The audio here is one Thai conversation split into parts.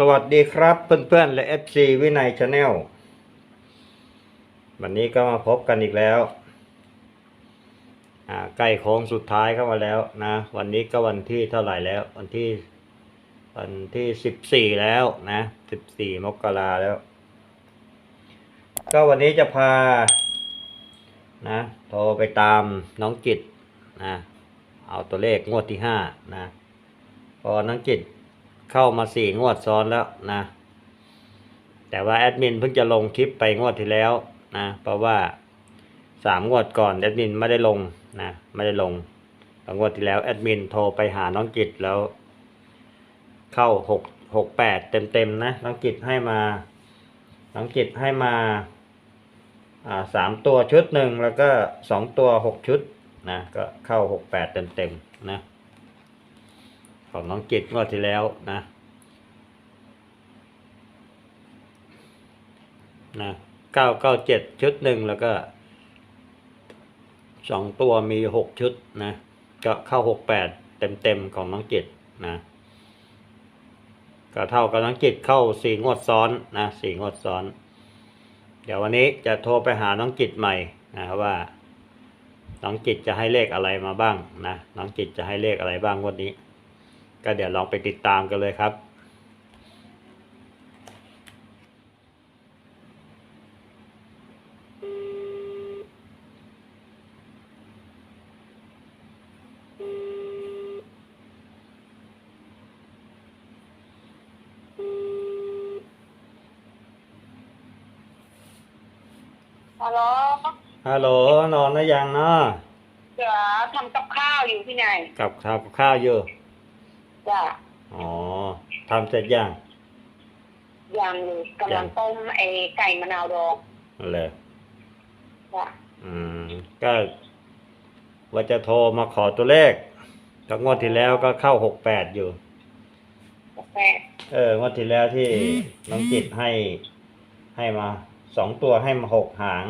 สวัสดีครับเพื่อนๆ และ FC วินัยชาแนลวันนี้ก็มาพบกันอีกแล้วใกล้โค้งสุดท้ายเข้ามาแล้วนะ วันนี้ก็วันที่เท่าไหร่แล้ว วันที่วันที่สิบสี่แล้วนะสิบสี่มกราแล้ว ก็วันนี้จะพานะโทรไปตามน้องจิตนะเอาตัวเลขงวดที่ห้านะพอน้องจิต เข้ามาสี่งวดซ้อนแล้วนะ แต่ว่าแอดมินเพิ่งจะลงคลิปไปงวดที่แล้วนะเพราะว่าสามงวดก่อนแอดมินไม่ได้ลงนะไม่ได้ลงลงวดที่แล้วแอดมินโทรไปหาน้องจิตแล้ว เข้าหกหกแปดเต็มเต็มๆนะน้องจิตให้มาน้องจิตให้มาอ่าสามตัวชุดหนึ่งแล้วก็สองตัวหกชุดนะก็เข้าหกแปดเต็มเต็มๆนะ ของน้องจิตงวดที่แล้วนะนะเก้าเก้าเจ็ดชุดหนึ่งแล้วก็สองตัวมีหกชุดนะก็เข้าหกแปดเต็มเต็มๆของน้องจิตนะก็เท่ากับน้องจิตเข้าสี่งวดซ้อนนะสี่งวดซ้อน เดี๋ยววันนี้จะโทรไปหาน้องจิตใหม่นะว่าน้องจิตจะให้เลขอะไรมาบ้างนะ น้องจิตจะให้เลขอะไรบ้างวันนี้ ก็เดี๋ยวลองไปติดตามกันเลยครับฮัลโหลฮัลโหลนอนหรือยังเนาะเดี๋ยวทำกับข้าวอยู่ที่ไหนกับข้าวกับข้าวอยู่ จ้ะอ๋อทำเสร็จยังยังอยู่กำลังต้มไอ้ไก่มะนาวดองเลยจ้ะอืมก็ว่าจะโทรมาขอตัวเลขก็งวดที่แล้วก็เข้าหกแปดอยู่กาแฟเอองวดที่แล้วที่น้องจิตให้ให้มาสองตัวให้มาหกหาง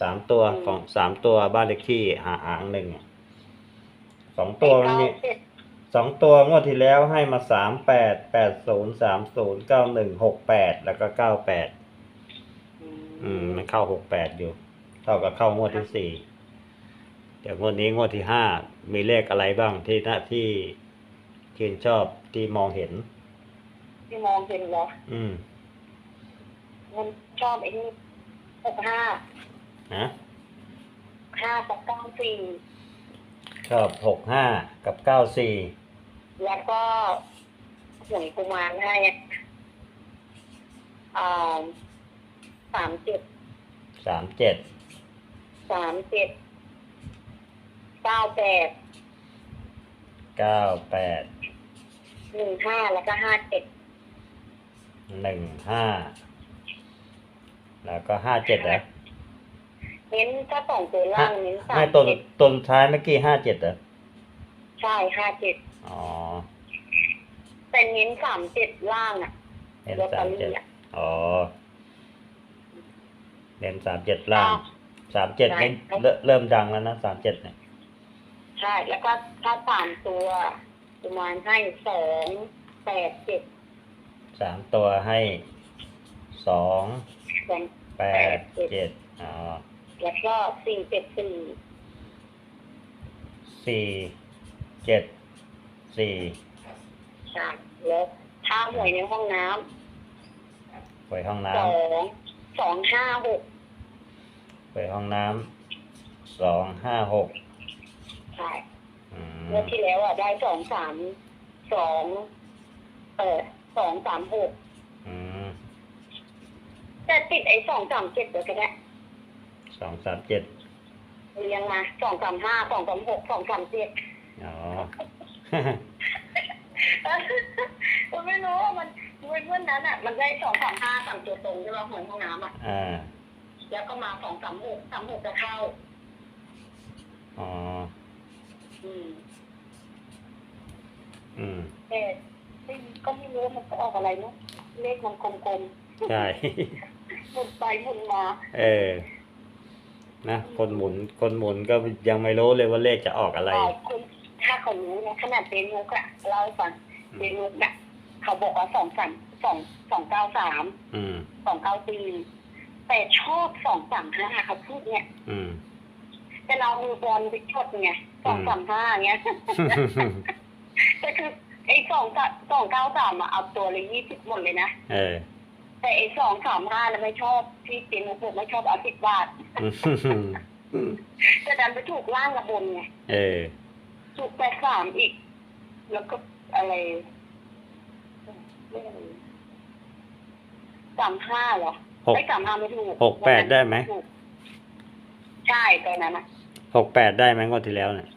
สามตัวของสามตัวบ้านเลขที่หาหางหนึ่งอะสองตัวมันไก่มีเก้าเจ็ด สองตัวงวดที่แล้วให้มาสามแปดแปดศูนย์สามศูนย์เก้าหนึ่งหกแปดแล้วก็เก้าแปดอือืมมมันเข้าหกแปดอยู่ เท่ากับเข้างวดที่สี่เดี๋ยวงวดนี้งวดที่ห้ามีเลขอะไรบ้างที่หน้าที่ชื่นชอบที่มองเห็น ที่มองเห็นเหรอ อืม มันชอบไอ้นี่หกห้านะห้ากับเก้าสี่ชอบหกห้ากับเก้าสี่ แล้วก็หวยกุมารให้อ่าสามเจ็ดสามเจ็ดสามเจ็ดเก้าแปดเก้าแปดหนึ่งห้าแล้วก็ห้าเจ็ดหนึ่งห้าแล้วก็ห้าเจ็ดเหรอเน้นถ้าสองตัวล่างเน้นสาให้มต้นเจ็ดต้นท้ายเมื่อกี้ห้าเจ็ดเหรอใช่ห้าเจ็ด อ๋อแต่เน้นสามเจ็ดล่างอะเน้นลอตสาเตอมเจ็ดรี่อะ อ๋อเน้นสามเจ็ดล่างอ่าสามเจ็ดใช่ นี่เริ่มเริ่มดังแล้วนะสามเจ็ดเนี่ยใช่ แล้วก็ถ้าสามตัวประมาณให้สองแปดเจ็ดสามตัวให้สองสอง แปดเจ็ดอ๋อแล้วก็สี่เจ็ดสี่สี่เจ็ด สี่ใช่แล้วถ้าหวยในห้องน้ไว้ห้องำน้สองสองห้าหกำไว้ห้องน้ำสองห้าหกใช่อืมเมื่อที่แล้วอะได้สองสามสองเออสองสามหกอืมแต่ติดไอ้สองสามเจ็ดเดี๋ยวก็ได้สองสามเจ็ดเรียงมาสองสามห้าสองสามหกสองสามเจ็ดอ๋อ ผมไม่รู้ว่ามันมันเมื่อนั้นอะ มันได้สองสามห้าสามตัวตรงใช่ไหมหวยห้องน้ำอะอ่าแล้วก็มาสองสามหกสามหกจะเข้าอ๋ออืมอืมแต่ก็ไม่รู้ว่ามันจะออกอะไรเนาะเลขมันกลมใช่ๆหมุนไปหมุนมา เออนะคนหมุนคนหมุนก็ยังไม่รู้เลยว่าเลขจะออกอะไรแต่คน ถ้าเขารู้นะขนาดเบนุกอะเล่าให้ฟังเบนุกอะเขาบอกว่าสองสามสองสองเก้าสามอืม สองเก้าสี่แต่ชอบสองสามห้าเขาพูดเนี่ยอืม แต่เรามือบอลไปจดไงสองสามห้าเงี้ย แต่คือไอ้สองสองเก้าสามอะเอาตัวเลยยี่สิบหมดเลยนะ เออ แต่ไอ้สองสามห้าน่ะไม่ชอบที่เจนบอกไม่ชอบเอาสิบบาท แต่ดันไปถูกล่างกับบนไง เออ ถูกแปดสามอีก แล้วก็อะไรสามห้าเหรอหกไม่สามห้าไม่ถูกหกแปดได้ไหมถูกใช่ตอนนั้นนะหกแปดได้ไหมงวดที่แล้วเนี่ย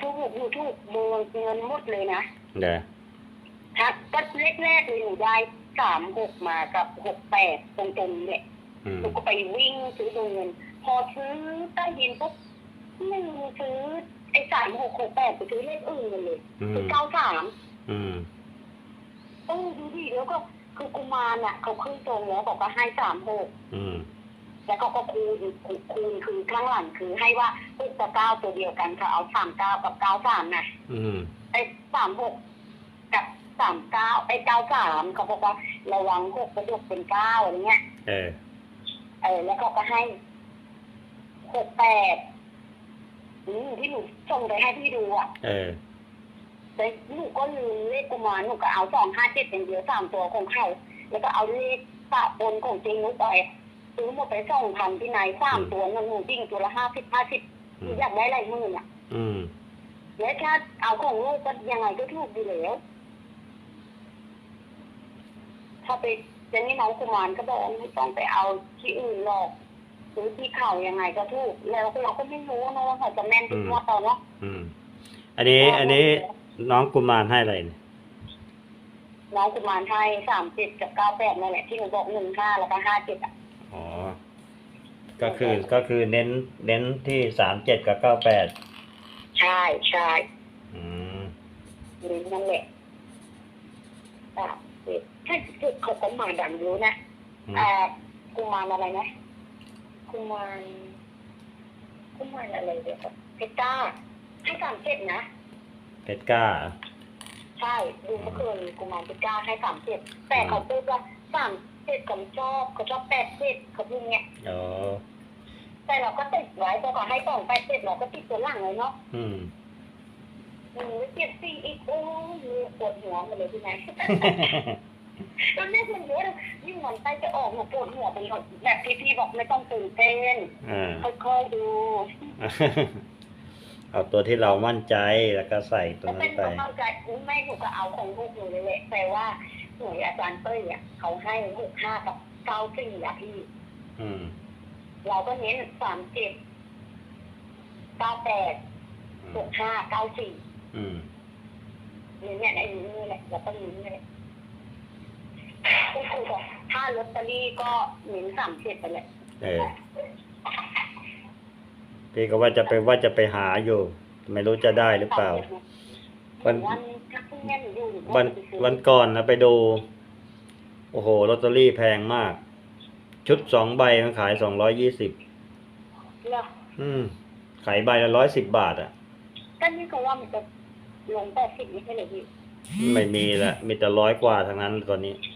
ถูกหนูถูกเบิร์เงินหมดเลยนะเดี๋ยวครับก็แรกๆเลยหนูได้สามหกมากับหกแปดตรงๆเนี่ยอืมหนูก็ไปวิ่งซื้อดูเงิน พอซื้อใต้ดินปุ๊บหนึ่งซื้อไอ้สามหกหกแปดไปซื้อเลขอื่นเลยอืซื้อมเก้าสามอืมเออดูดิแล้วก็คือกุมารน่ะเขาขึ้นตรงแล้วบอกว่าให้สามหกอืมแล้วเขาก็คูณคูณคือข้างหลังคือให้ว่าปุ๊บกับเก้าตัวเดียวกันเขาเอาสามเก้ากับเก้าสามน่ะอืมไอ้สามหกกับสามเก้าไอ้เก้าสามเขาบอกว่าระวังหกกระดกเป็นเก้าอะไรเงี้ยเออเออแล้วเขาก็ให้หกแปด อืมที่หนูส่งไปให้พี่ดูอะเออแต่หนูก็ลืมเลขกุมารหนูก็เอาสองห้าเจ็ดอย่างเดียวสามตัวของเขาแล้วก็เอาเลขปะบนของจริงหนูไปซื้อหมดไปสองพันที่ไหนสามตัวเงินหนูจริงตัวละห้าสิบห้าสิบอืมอยากได้อะไรหมื่นอะ อืมแล้วถ้าเอาของลูกก็ยังไงก็ถูกดีแล้วถ้าไปเจนนี่น้องกุมารก็บอกว่าไม่ต้องไปเอาที่อื่นหรอก ซื้อที่เขายังไงก็ถูก แล้วเราก็ไม่รู้นะว่าเขาจะแม่นทุกงวดตอนเนาะอืม อันนี้ อันนี้น้องกุมารให้อะไรเนี่ยน้องกุมารไทยสามเจ็ดกับเก้าแปดนั่นแหละที่หนูบอกหนึ่งห้าแล้วก็ห้าเจ็ดอะอ๋อ ก็คือก็คือเน้นเน้นที่สามเจ็ดกับเก้าแปดใช่ใช่อืมนี่นั่นแหละสามเจ็ดถ้าจุดเขาก็มาดังรู้นะอืมอ่ากุมารอะไรนะ กุมารกุมารอะไรเดี๋ยวก่อนเพชรจ้าให้สามเจ็ดนะเพชรกล้า ใช่ดูเมื่อคืนกุมารเพชรจ้าให้สามเจ็ดแต่เขาพูดว่าสามเจ็ดเขาชอบเขาชอบแปดเจ็ดเขาพูดเงี้ยอ๋อแต่เราก็ติดไว้พอเขาให้สองแปดเจ็ดเราก็ติดตัวหลังเลยเนาะอืมหนึ่งเจ็ดสี่อีกโอ้ยปวดหัวหมาเลยที่ไหน ตอนแรกมันเยอะเลยยิ่งวันใกล้จะออกเนี่ยปวดหัวไปหมดแบบที่พี่บอกไม่ต้องตื่นเต้นอ่าค่อยๆดู เอาตัวที่เรามั่นใจแล้วก็ใส่ตัวแล้วนั้เป็นนไปความเข้าใจแม่หนูก็เอาของลูกหนูเลยแหละแต่ว่าหน่วยอาจารย์เต้ยอะเขาให้หกห้ากับเก้าสี่อะพี่อืมเราก็เน้นสามเจ็ดเก้าแปดอืหมกห้าเก้าสี่อืมนี่เนี่ยไอ้นี่แหละแล้วก็นี้แหละ ก็คือบอกถ้าลอตเตอรี่ก็เน้นสามเจ็ดไปแหละเออพี่ก็ว่าจะไปว่าจะไปหาอยู่ ไม่รู้จะได้หรือเปล่า วัวันนวันถ้าพรุ่งนี้หนูอยู่หนูก็วันไปซื้อวันก่อนนะไปดู โอ้โหลอตเตอรี่แพงมาก ชุดสองใบมันขายสองร้อยยี่สิบเหรออืมขายใบละร้อยสิบบาท อะก็นี่ก็ว่ามันจะลงแปดสิบไม่ใช่เหรอพี่ไม่มีละมีแต่ร้อยกว่าทั้งนั้นตอนนี้อืมไม่เอา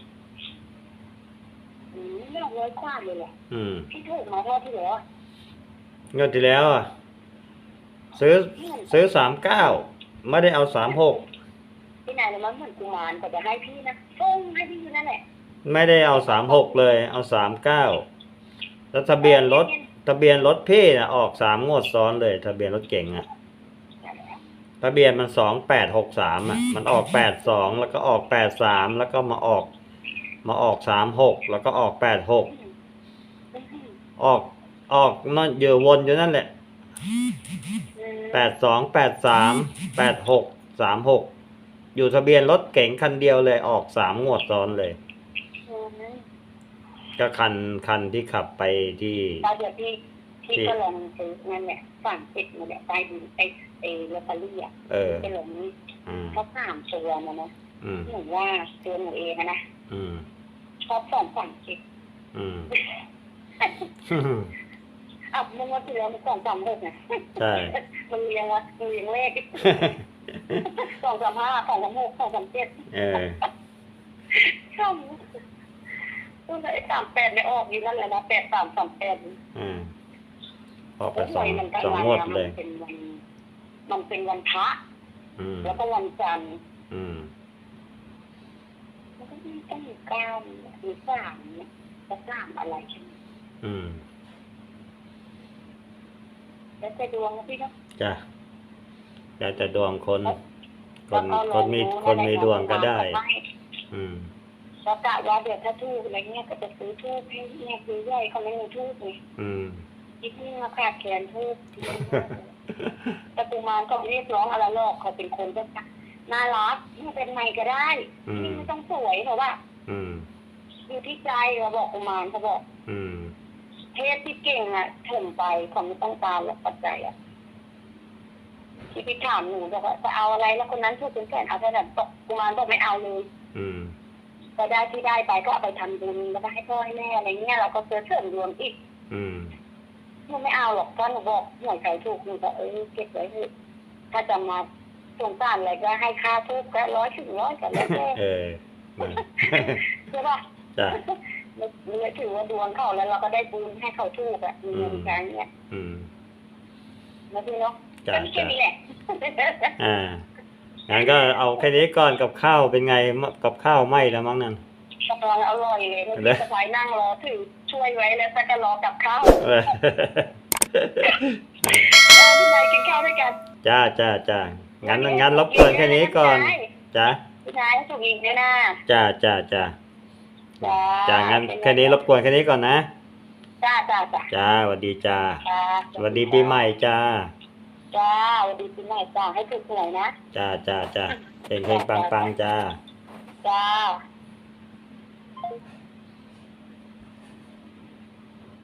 ร้อยกว่าเลยแหละอืมพี่ถูกมาเท่าที่เหลือเงินที่แล้วอะ ซื้อซื้อสามเก้าไม่ได้เอาสามหกที่ไหนเนี่ยมันเหมือนกุมารก็จะให้พี่นะส่งให้พี่อยู่นั่นแหละไม่ได้เอาสามหกเลย เอาสามเก้าแล้วทะเบียนรถทะเบียนรถพี่นะออกสามงวดซ้อนเลย ทะเบียนรถเก่งอะทะเบียนมันสองแปดหกสามอะมันออกแปดสองแล้วก็ออกแปดสามแล้วก็มาออก มาออกสามหกแล้วก็ออกแปดหกอืมออกออกนั่นเยอะวนอยู่นั่นแหละอืมแปดสองแปดสามแปดหกสามหกอยู่ทะเบียนรถเก๋งคันเดียวเลยออกสามงวดซ้อนเลยอืมก็คันคันที่ขับไปที่ตอนเดี๋ยวพี่พี่ที่ก็ลองซื้อนั่นแหละสั่งติดมาแหละใต้ดินไอ้ไอ้ลอตเตอรี่อะเออไปลงนี่อืมเขาสามตัวนะนะอืมหนูว่าตัวหนูเองอะนะ อืมชอบสองฝั่งคิดอืมอะมึงว่าที่แล้วมันสองสามหกไงใช่มึงเรียงวะมึงเรียงเลขสองสามห้าสองสามหกสองสามเจ็ดเออช่ำตัวไหนสามแปดไม่ออกอยู่นั่นแหละนะแปดสามสามแปดอืมพอไปแล้วสองหวยมันก็สองมางวดอะเลมันยเป็นวันมันเป็นวันพระอืมแล้วก็วันจันทร์อืม มันก็มีต้องมีเก้ามีสามเนี่ยแล้วสามอะไรใช่ไหมอืม แล้วจะดวงนะพี่เนาะ จ้ะแล้วแต่ดวงคน คแล้วน ก็ลคองนมี ดูคนมีะะดวงก็ได้ให้อืม แล้วกะว่าเดี๋ยวถ้าทูบอะไรเงี้ยก็จะซื้อทูบให้แม่ซื้อใหญ่เขาไม่มีทูบไงอืมคิดนี่มาขาดแคลนทูบ แต่กุมารก็เรียกร้องอะไรหรอกเขาเป็นคนก็ น่ารักไม่เป็นไงก็ได้อืม ไม่ต้องสวยเพราะว่าอืม อยู่ที่ใจเขาบอกกุมารเขาบอก อืมเทพที่เก่งอะถมไปเขาไม่ต้องการหรอกปัจจัยอะที่พี่ถามหนูบอกว่าจะเอาอะไรแล้วคนนั้นถูกเป็นแสนเอาเท่านั้นตกกุมารบอกไม่เอาเลยอืม ก็ได้ที่ได้ไปก็เอาไปทำบุญแล้วก็ให้พ่อให้แม่อะไรเงี้ยเราก็เสริมเสริมดวงอีกอืม หนูไม่เอาหรอกถ้าหนูบอกหวยใครถูกหนูก็เออเก็บไว้เถอะถ้าจะมา สงสารอะไรก็ให้ค่าทูบก็ร้อยถึงร้อยกันแล้วแต่เออนะใช่ป่ะจ้ะเนี่ยถือว่าดวงเขาแล้วเราก็ได้บุญให้เขาถูกอะมีเงินใช้เนี่ยอืมนะพี่เนาะจ้ะก็มีแค่จ้ะนี้แหละอ่างั้นก็เอาแค่นี้ก่อนกับข้าวเป็นไงมกับข้าวไหมแล้วมั้งนั่นกำลังอร่อยเลยแล้วเลยพี่สะพายนั่งรอถือช่วยไว้แล้วแต่ก็รอกับข้าวเออเอาพี่นายกินข้าวด้วยกัน จ้าจ้าจ้า งั้นงั้นรบกวนแค่นี้ก่อนจ้าพี่นายถูกอีกเนี่ยนะจ้าจ้าจ้าจ้าจ้างั้นแค่นี้รบกวนแค่นี้ก่อนนะจ้าจ้าจ้าจ้าสวัสดีจ้าจ้าสวัสดีปีใหม่จ้าจ้าสวัสดีปีใหม่จ้าให้ถูกหน่อยนะจ้าจ้าจ้าเฮงเฮงปังปังจ้าจ้า